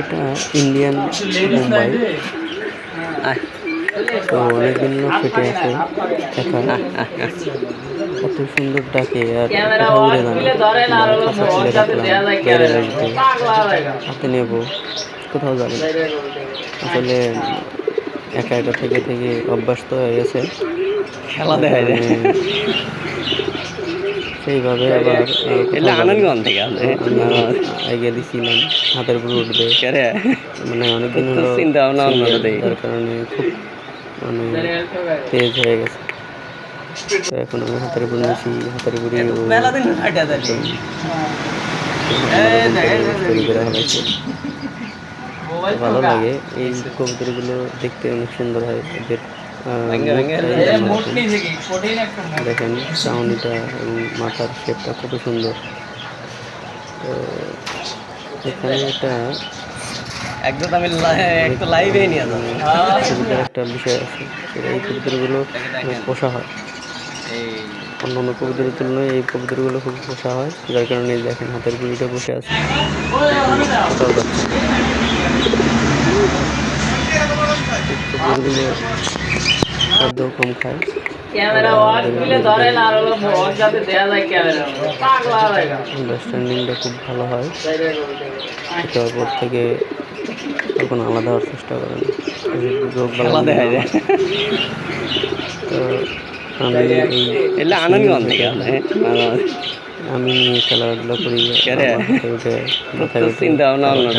এটা ইন্ডিয়ান মুম্বাই তো অনেকদিন ফেটে আছে। একা কত সুন্দর ডাকে আর কোথাও উড়ে না। খাঁচা খুলে রাখলাম বাইরে রাখবে। হাতে নেব। কোথাও যাবে আসলে একা একা থেকে থেকে অভ্যাস তো হয়ে গেছে। খেলা দেখা যায় সেইভাবে আবার এলে আনন্দগঞ্জ থেকে আগে দিছিলাম হাতের উপর উঠবে। মানে অনেকদিন চিন্তা ভাবনা অন্যটাই। কারণে খুব মানে তেজ হয়ে গেছে। তো এখন আমি হাতের উপর নিয়েছি হাতের তৈরি হয়েছে ভালো লাগে এই কবুতরগুলো দেখতে অনেক সুন্দর হয় এদের দেখেন চাউনিটা এবং মাথার শেপটা কত সুন্দর। তো এখানে একটা একদম আমি একটা লাইভে নিয়ে যাব কবিতার একটা বিষয় আছে। সেটা এই কবিতাগুলো পোষা হয়। অন্য অন্য কবিতার তুলনায় এই কবিতাগুলো খুব পোষা হয়। যার কারণে দেখেন হাতের গুড়িটা বসে আছে কোথাও যাচ্ছে না। এই কবুতরগুলো খাদ্য কম খায় ক্যামেরা ওয়ার্ড দিলে ধরে না আর হলো ওর যাতে দেয়া যায় ক্যামেরা পাগলা হয়ে গেল আন্ডারস্ট্যান্ডিংটা খুব ভালো হয়। অপর থেকে কখনো আলাদা হওয়ার চেষ্টা করে রোগ তো আমি এই আনন্দগঞ্জ থেকে আমি খেলাধুলা করি চিন্তা ভাবনা